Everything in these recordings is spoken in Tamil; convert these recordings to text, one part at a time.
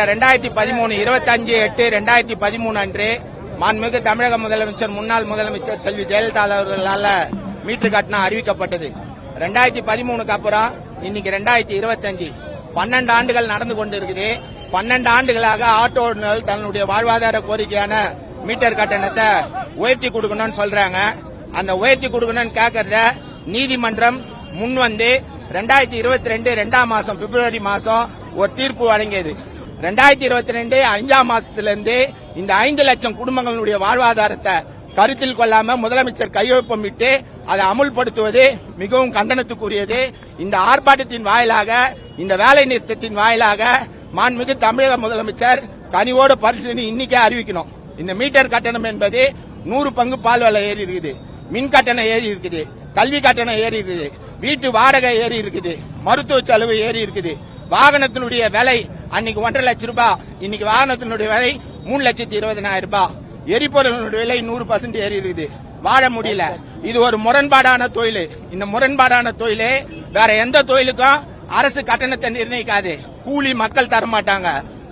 கடந்த ரெண்டாயிரத்தி பதிமூணு இருபத்தஞ்சு எட்டு ரெண்டாயிரத்தி பதிமூணு அன்று மாண்புமிகு தமிழக முதலமைச்சர் முன்னாள் முதலமைச்சர் செல்வி ஜெயலலிதா அவர்களால மீட்டர் கட்டணம் அறிவிக்கப்பட்டது. ரெண்டாயிரத்தி பதிமூணுக்கு அப்புறம் இன்னைக்கு ரெண்டாயிரத்தி இருபத்தஞ்சு. பன்னெண்டு ஆண்டுகள் நடந்து கொண்டிருக்குது. பன்னெண்டு ஆண்டுகளாக ஆட்டோ ஓட்டுநர்கள் தன்னுடைய வாழ்வாதார கோரிக்கையான மீட்டர் கட்டணத்தை உயர்த்தி கொடுக்கணும்னு சொல்றாங்க. அந்த உயர்த்தி கொடுக்கணும்னு கேட்கறத நீதிமன்றம் முன் வந்து ரெண்டாயிரத்தி இருபத்தி ரெண்டு ரெண்டாம் மாசம் பிப்ரவரி மாசம் ஒரு தீர்ப்பு வழங்கியது. ரெண்டாயிரத்தி இருபத்தி ரெண்டு அஞ்சாம் மாசத்திலிருந்து இந்த ஐந்து லட்சம் குடும்பங்களுடைய வாழ்வாதாரத்தை கருத்தில் கொள்ளாம முதலமைச்சர் கையொப்பமிட்டு அதை அமுல்படுத்துவது மிகவும் கண்டனத்துக்குரியது. இந்த ஆர்ப்பாட்டத்தின் வாயிலாக இந்த வேலை நிறுத்தத்தின் வாயிலாக மாண்புமிகு தமிழக முதலமைச்சர் கனிவோடு பரிசீலனை இன்னைக்கே அறிவிக்கணும். இந்த மீட்டர் கட்டணம் என்பது நூறு பங்கு பால் விலை ஏறி இருக்குது. மின் கட்டணம் ஏறி இருக்குது. கல்வி கட்டணம் ஏறி இருக்குது. வீட்டு வாடகை ஏறி இருக்குது. மருத்துவ செலவு ஏறி இருக்குது. வாகனத்தினுடைய விலை அன்னைக்கு ஒன்றரை லட்சம் ரூபாய். இன்னைக்கு வாகனத்தினுடைய விலை மூணு லட்சத்தி இருபதனாயிரம் ரூபாய். எரிபொருளுடைய விலை நூறு பர்சன்ட் ஏறி இருக்குது. வாழ முடியல. இது ஒரு முரண்பாடான தொழில். இந்த முரண்பாடான தொழில் வேற எந்த தொழிலுக்கும் அரசு கட்டணத்தை நிர்ணயிக்காது. கூலி மக்கள் தர மாட்டாங்க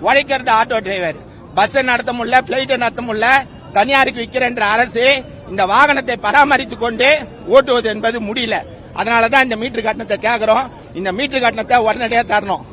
உழைக்கிறது ஆட்டோ டிரைவர் பஸ் நடத்த முடியல பிளைட் நடத்த முடியல தனியாருக்கு விற்கிறன்ற அரசு இந்த வாகனத்தை பராமரித்துக் கொண்டு ஓட்டுவது என்பது முடியல. அதனாலதான் இந்த மீட்டர் கட்டணத்தை கேட்கிறோம் இந்த மீட்டர் கட்டணத்தை உடனடியாக தரணும்.